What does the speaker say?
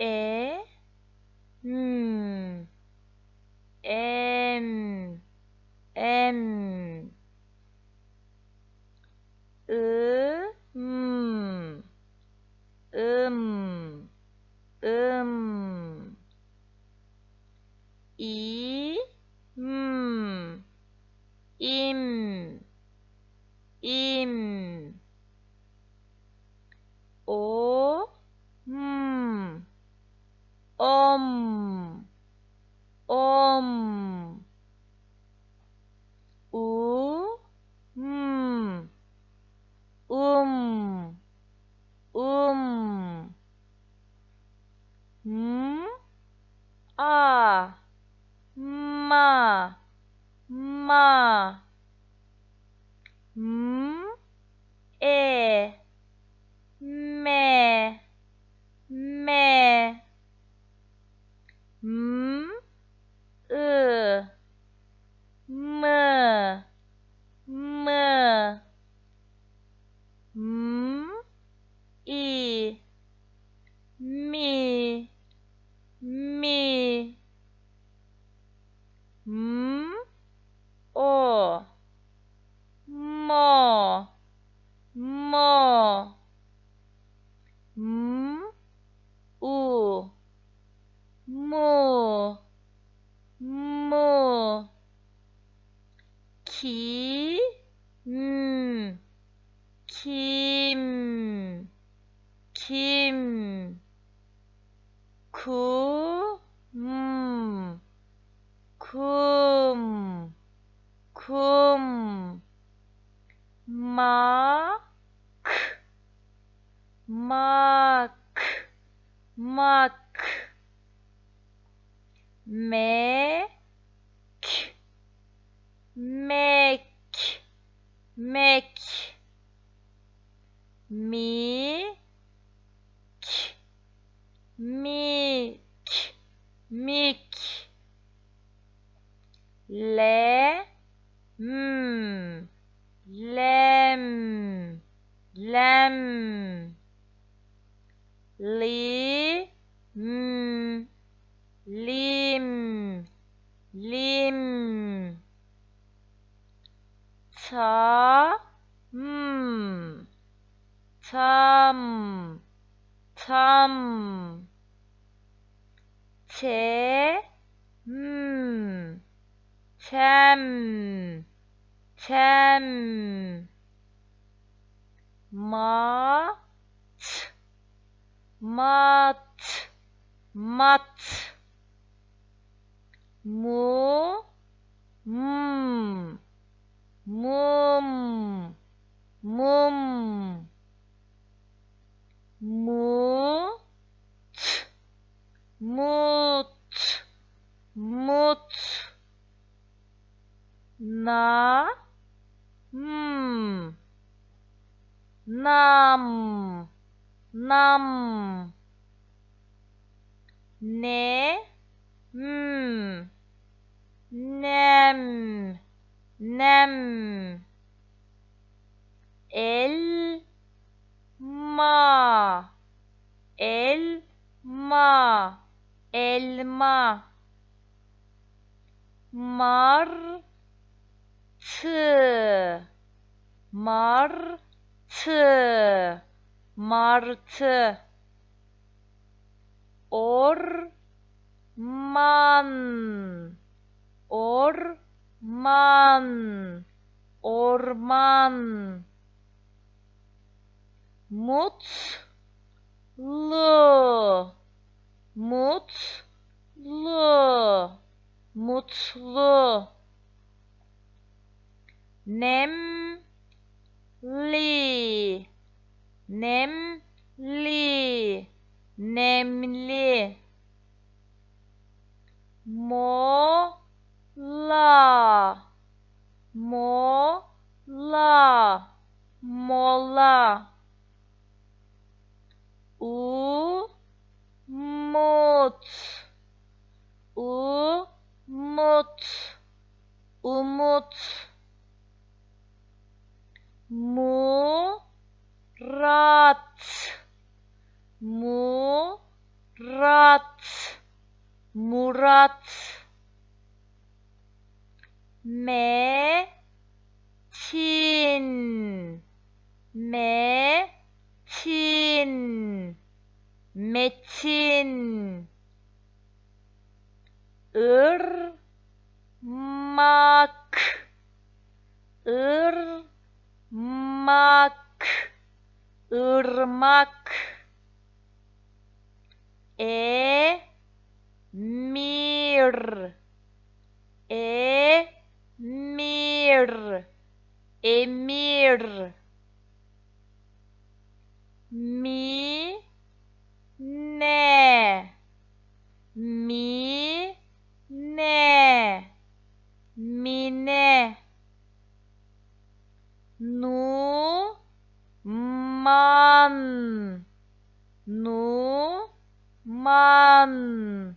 e m ı m ım ım i um. Um. M a. Ma. Ma. M e. Me. Me kim? Kim? Kum? Kum? Ma k mak? Mak? Me mik. Mik. Le. M. Lem. Lem. Li. M. Lim. Lim. Ta m. Tam tam te m tem tem mat mat mat mu m mum mum nam. Nam. Ne? M nem. Nem. El. Ma. Elma elma. Mar tı martı. Martı. Orman. Orman. Orman. Mutlu. Mutlu. Mutlu nemli nemli nemli mola mola mola umut umut murat. Murat. Murat. Metin. Metin. Metin. Irmak Irmak. Emir. Emir Emir Mine Mine 만, 노, 만.